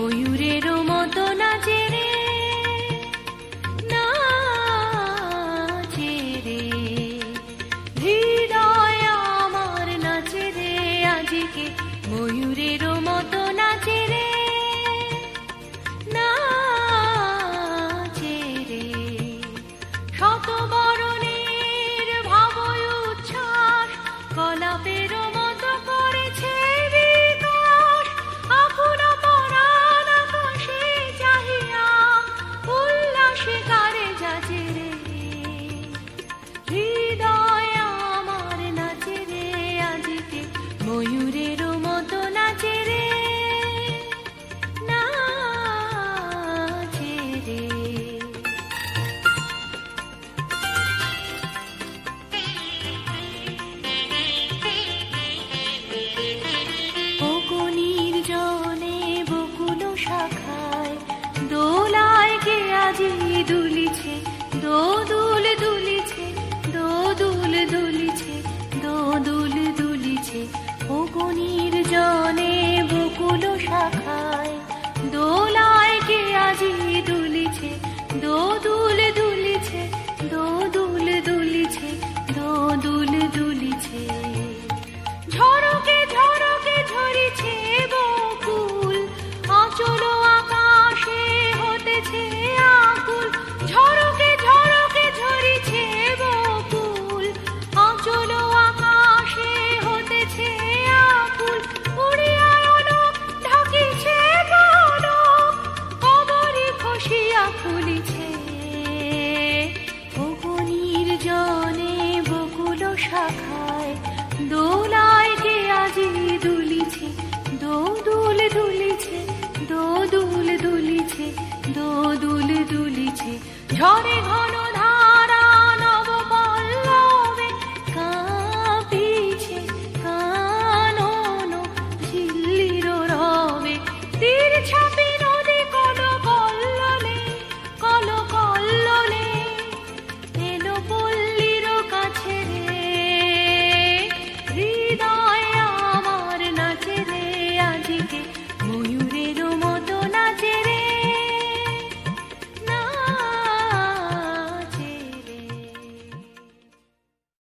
ময়ূরের মতো নাচে রে নাচে রে। হৃদয় আমার নাচে রে আজকে ময়ূরের মতো শাখায়। দোলায় কে আজি দুলিছে দোদুল দুলিছে দোদুল দুলিছে দোদুল দুলিছে। ঝরে ঘরে